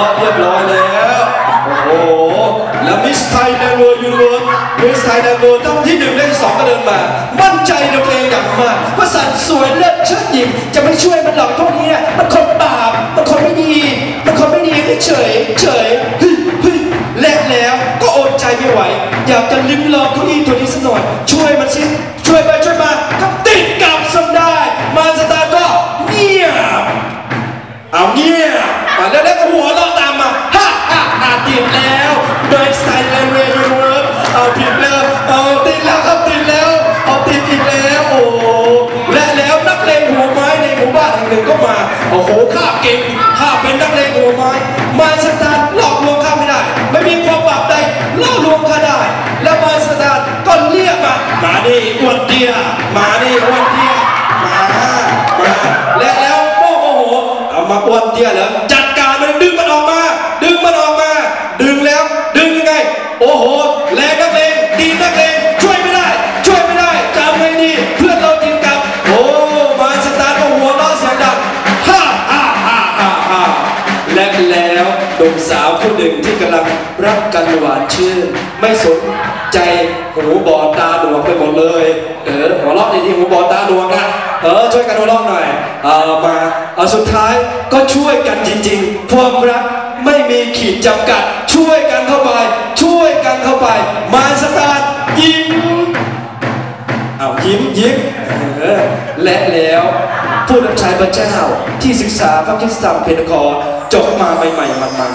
เราะเรียบร้อยแล้วโอ้โหแล้วมิสไทยแลนด์เวิร์ยูนิเวิร์มิสไทยแลนด์เวิร์ตั้งที่หนึ่งได้ที่สองก็เดินมา มั่นใจในตัวเองอย่างมากว่าสันสวยเลิศเชิดหญิงจะไม่ช่วยมันหรอกพวกนี้นะมันคนบาปมันคนไม่ดี มันคนไม่ดีเฉยเฉยเฮ้ยเฮ้ยและแล้วก็อดใจไม่ไหว อยากจะลิ้มลองเก้าอี้ตัวนี้สักหน่อยช่วยมันสิช่วยไปช่วยมาก็ติดกับสมได้ มาสตาร์ก็เงียบเอาเงียบอะแล้วแล้วก็หัวเรา เอาติดแล้วเอาติดแล้วครับติดแล้ว เอาติดอีกแล้วโอ้และแล้วนักเลงหัวไม้ในหมู่บ้านแห่งหนึ่งก็มาโอ้โหข้าเก่งข้าเป็นนักเลงหัวไม้ มาสตาร์หลอกลวงข้าไม่ได้ ไม่มีความบาปใดล่อลวงข้าได้ แล้วมาสตาร์ก็เรียกมามาดิอ้วนเตี้ยมาดิอ้วนเตี้ยมามาและแล้วโมโมโหเอามาอ้วนเตี้ยเหรอจัด หนุ่มสาวผู้หนึ่งที่กำลังรักกันหวานชื่น ไม่สนใจหูบอดตาหนวกไปหมดเลย เออหัวเราะดีที่หูบอดตาหนวกนะเออช่วยกันหัวเราะหน่อยเอามาเอาสุดท้ายก็ช่วยกันจริงๆความรักไม่มีขีดจำกัด ช่วยกันเข้าไป ช่วยกันเข้าไป มาสตาร์ทยิ้มเอายิ้มยิ้มเออและแล้วผู้รับใช้พระเจ้าที่ศึกษาพระคิดสัมเพนคอ จบมาใหม่ๆมันมา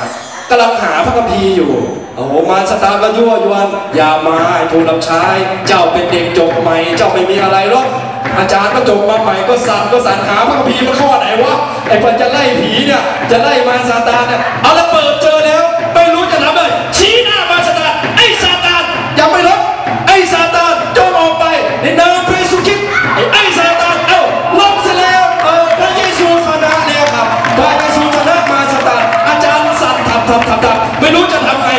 กำลังหาพระคัมภีร์อยู่โอ้โหมาสตาร์ก็ยั่วยวนอย่ามาไอ้ผู้รับใช้เจ้าเป็นเด็กจบใหม่ เจ้าไม่มีอะไรหรอกอาจารย์ก็จบมาใหม่ก็สั่นก็สั่นหาพระคัมภีร์มาข้อไหนวะไอ้คนจะไล่ผีเนี่ยจะไล่มาซาตานเนี่ยเอาละเปิดเจอ ทับทับทับทับไม่รู้จะทำไง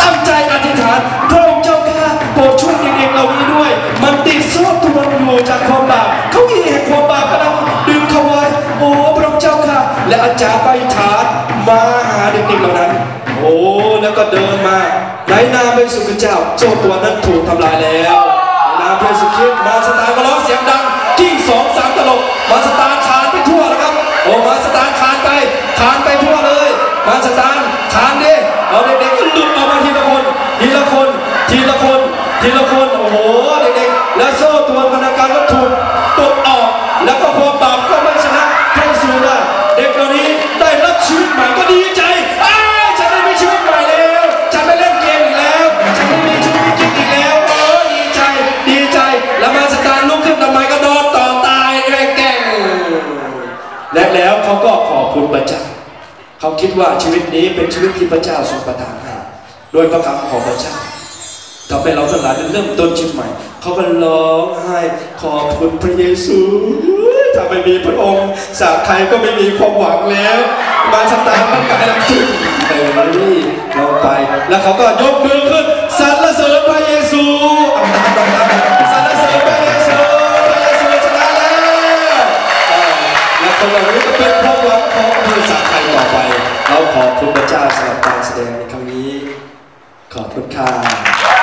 ตั้งใจอธิษฐานพระองค์เจ้าข้าโปรดช่วยเด็กๆเหล่านี้ด้วย มันติดโซ่ตรวอยู่จากความบาปเขาอีแห่งความบาปกำลังดึงเขาไว้โอ้พระองค์เจ้าข้าและอาจารย์ไปฐานมาหาเด็กๆเหล่านั้น โอ้แล้วก็เดินมาในนามพระเยซูคริสต์เจ้าโซ่ตัวนั้นถูกทำลายแล้วนามพระเยซูคริสต์มาสตาร์ก็ร้องเสียงดังกิ้งสองสามตลบมาสตา และแล้วเขาก็ขอบคุณพระเจ้าเขาคิดว่าชีวิตนี้เป็นชีวิตที่พระเจ้าทรงประทานให้โดยพระคำของพระเจ้าทำให้เราทั้งหลายเริ่มต้นชีวิตใหม่ เขาก็ร้องไห้ขอบคุณพระเยซูถ้าไม่มีพระองค์สากใครก็ไม่มีความหวังแล้ว มาสตาร์มันกายลังตึงไปนี่ลงไป แล้วเขาก็ยกมือขึ้นสร เหล่านี้ก็เป็นความหวังของอำเภอสาไทยต่อไป เราขอบคุณพระเจ้าสำหรับการแสดงในครั้งนี้ ขอบคุณค่ะ